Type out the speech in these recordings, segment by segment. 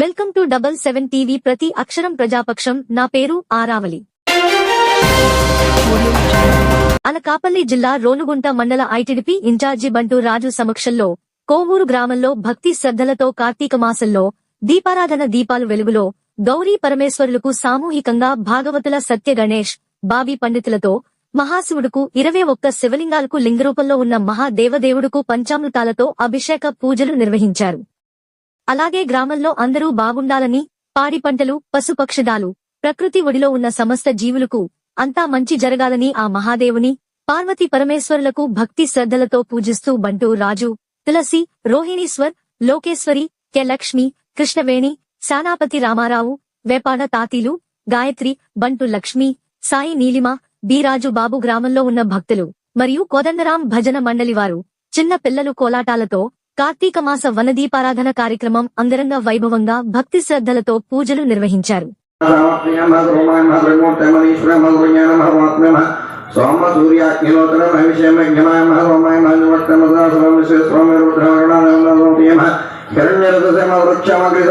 Welcome to double seven TV ప్రతి అక్షరం ప్రజాపక్షం. నా పేరు ఆరావలి అనకాపల్లి జిల్లా రోనుగుంట మండల ఐటిడిపి ఇన్ఛార్జి బంటు రాజు సమక్షంలో కోవూరు గ్రామంలో భక్తి శ్రద్ధలతో కార్తీక మాసంలో దీపారాధన దీపాలు వెలుగులో గౌరీ పరమేశ్వరులకు సామూహికంగా భాగవతుల సత్య గణేష్ బాబీ పండితులతో మహాశివుడుకు ఇరవై ఒక్క శివలింగాలకు లింగరూపంలో ఉన్న మహాదేవదేవుడుకు పంచామృతాలతో అభిషేక పూజలు నిర్వహించారు. అలాగే గ్రామంలో అందరూ బాగుండాలని పాడి పంటలు పశుపక్షిదాలు ప్రకృతి ఒడిలో ఉన్న సమస్త జీవులకు అంతా మంచి జరగాలని ఆ మహాదేవుని పార్వతి పరమేశ్వరులకు భక్తి శ్రద్ధలతో పూజిస్తూ బంటూ రాజు తులసి రోహిణీశ్వర్ లోకేశ్వరి కె లక్ష్మి కృష్ణవేణి శానాపతి రామారావు వేపాడ తాతీలు గాయత్రి బంటు లక్ష్మి సాయి నీలిమ బీరాజు బాబు గ్రామంలో ఉన్న భక్తులు మరియు కోదండరాం భజన మండలి వారు చిన్న పిల్లలు కోలాటాలతో కార్తీక మాస వనదీపారాధన కార్యక్రమం అంగరంగ వైభవంగా భక్తి శ్రద్ధలతో పూజలు నిర్వహించారు సోమ సూర్యాగ్నిలోతర భవిష్యమజ్ఞమాయ మహోమాయ మహోమాయ వృక్షమగ్రి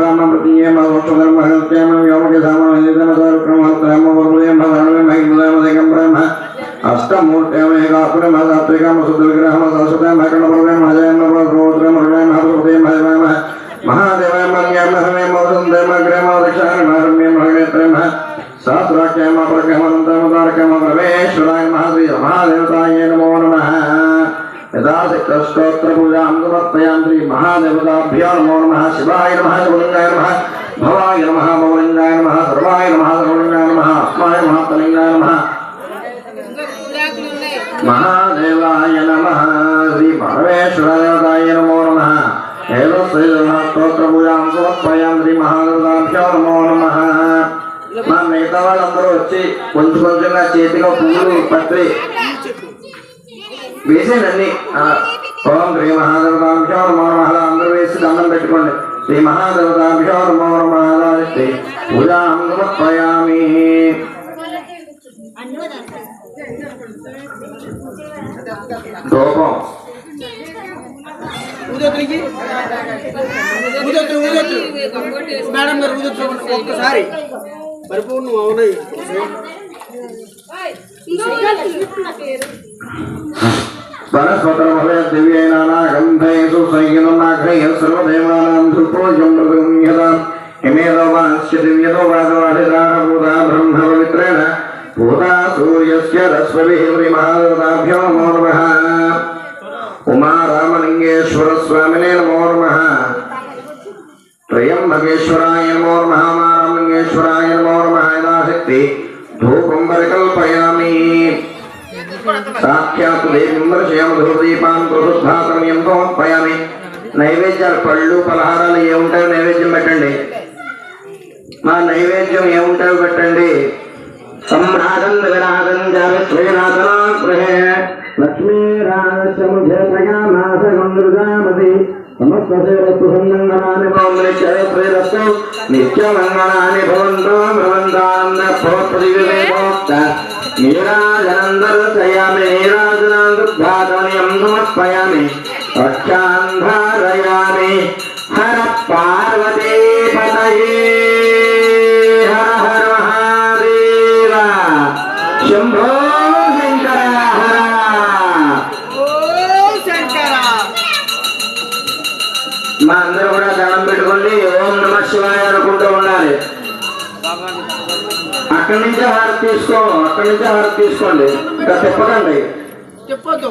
రామ సహస్రాఖ్యమేశ్వరాయ మహాదేవతాయ నమో నమ యథాశక్తస్తోత్ర పూజాం సమర్పయాం శ్రీ మహాదేవతాభ్యో నమో నమ శివాయ నమ శివలింగాయ నమ భవాయ నమ భవలింగాయ నమ సర్వాయ ఏదో శ్రీస్తోత్ర పూజాం సమర్పయాం శ్రీ మహాదేవతాభ్యో నమో నమ మా మిగతా వాళ్ళందరూ వచ్చి కొంచెం కొంచెంగా చేతిలో పువ్వులు పత్రి వేసేనండి ఓం శ్రీ మహాదేవతాభ్యో నమో నమ అందరూ వేసి దండం పెట్టుకోండి శ్రీ మహాదేవతాభ్యో నమో నమ శ్రీ పూజాం సమర్పయామి ధూపం ఊదొత్తులకి ఊదొత్తు ఊదొత్తు మేడం గారు ఊదొత్తు ఒక్కసారి పరిపూర్ణం అవునాయి వనస్పతమభయ దివ్యైనానాగంధేషు సంగీతనాగ్రహ్య సర్వదేవానాం ధృపోజం మృగంయతాం హిమేదో వాస్య దివ్యతో వాదవాహిరాహభూతా బ్రహ్మ పవిత్రేణ భూతా సూర్యస్య రశ్మభిः శ్రీమహాదేవతాభ్యో నమో నమః ఉమా రామలింగేశ్వర స్వామినే నమో. నమః త్రయంబకేశ్వరాయ నమో నమః ఉమా నమో నమ యథాశక్తి ధూపం పరికల్పయామి. సాక్షాత్ దేవింబరశయమధుర్దీపాన్ ప్రసుద్ధాతమయం సమర్పయామి నైవేద్యాలు పళ్ళు పలహారాలు ఏముంటాయో నైవేద్యం పెట్టండి. మా నైవేద్యం ఏముంటాయో పెట్టండి. సంభ్రాజం విరాజం జావిశ్రీనాథనా గృహే లక్ష్మీరాజముఖేతయామాసగంధృజామతి సమస్తసేవస్తు సంగంగనాని భవంతు నిత్యమంగళాని భవంతో భవంతానంద భవత్పదివివేమోక్త నీరాజనందర్శయామి నీరాజనాందుర్ధాతమయం సమర్పయామి రక్షాంధారయామి హర పార్వతీ కూడా దండం పెట్టుకోండి ఓం నమ శివాయ అనుకుంటూ ఉండాలి. అక్కడి నుంచి హారతి తీసుకో అక్కడి నుంచి హారతి తీసుకోండి. ఇంకా తిప్పకండి చెప్పొద్దు.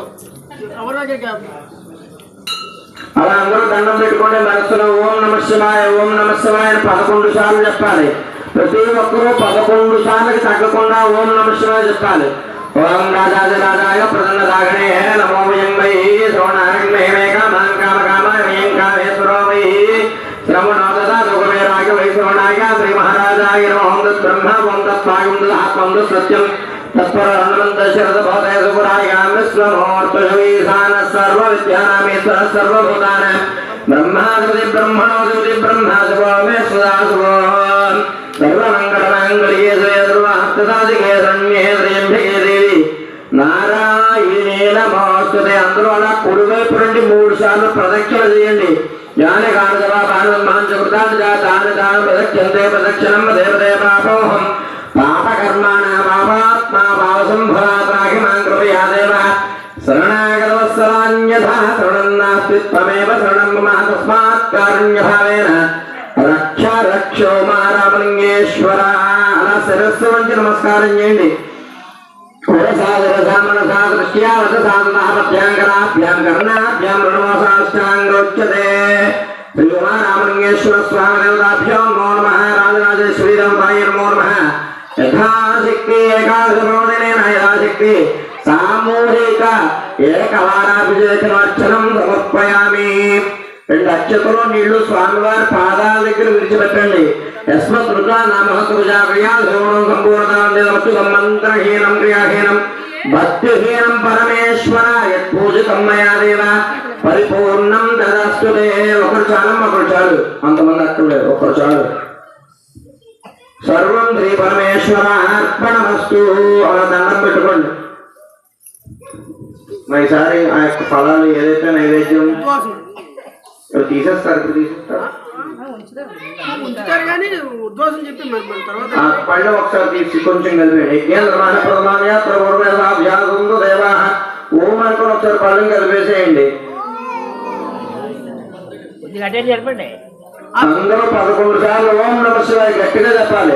అలా అందరూ దండం పెట్టుకోండి మనసులో ఓం నమ శివాయ ఓం నమ శివాయ అని పదకొండు సార్లు చెప్పాలి. ప్రతి ఒక్కరూ పదకొండు సార్లకి తగ్గకుండా ఓం నమ శివాయ చెప్పాలి. ఓం రాజాది రాజాయ ప్రసన్న రాగణే నమో వయం వై వాయుం సత్యం తత్పరమనంత శరద భవతయ సుపురాయాం విశ్వమోర్తీశాన సర్వ విద్యానామేశ్వర సర్వభూతాన. బ్రహ్మాధిపతి బ్రహ్మణోధిపతి బ్రహ్మాశుభమే సదాశుభో సర్వమంగళమంగళే సర్వాస్తదాదికే శరణ్యే త్రయంబకే దేవి. నారాయణేన మోస్తుతే అందరూ అలా కుడివైపు నుండి మూడు సార్లు ప్రదక్షిణ చేయండి. ప్రదక్షిణం దేవదే పాపోహం పాపకర్మాణ పాపాత్మా పావసంభవాత్రాహి మాం కృపయా దేవ శరణాగతవత్సరాన్యథా శరణం నాస్తి త్వమేవ శరణం మమ తస్మాత్ కారుణ్యభావేన రక్ష రక్షో మా రామలింగేశ్వర అలా శిరస్సు వంచి నమస్కారం చేయండి శ్రీమహారామలింగేశ్వర స్వామి దేవతాభ్యో నమో నమ రాజరాజేశ్వరి దేవతాయ నమో నమ యథాశక్తి ఏకాదశమోదినేన యథాశక్తి. సామూహిక ఏకవారాభిషేకమర్చనం సమర్పయామి. రెండు అక్షతలో నీళ్ళు స్వామివారి పాదాల దగ్గర విడిచిపెట్టండి. యస్మత్ రుజా నామహతృజా క్రియా శోణం సంపూర్ణతాంతి సంమంత్రహీనం క్రియాహీనం. భక్తిహీనం పరమేశ్వర యత్పూజితం మయా దేవ. పరిపూర్ణం తదస్తుతే ఒకరు చాలం ఒకరు చాలు. అంతమంది అక్కడ ఒకరు చాలు. సర్వం శ్రీ పరమేశ్వర అర్పణమస్తు అలా దండం పెట్టుకోండి. మరి ఈసారి ఆ యొక్క ఫలాలు ఏదైతే నైవేద్యం తీసేస్తారు ఇప్పుడు పళ్ళు ఒకసారి తీసి కొంచెం కలిపి. ప్రధాన దేవా? ఓం అనుకుని ఒకసారి పళ్ళని కలిపేసేయండి. జరపండి అందరూ పదకొండు సార్లు ఓం నమ శివాయ గట్టిగా చెప్పాలి.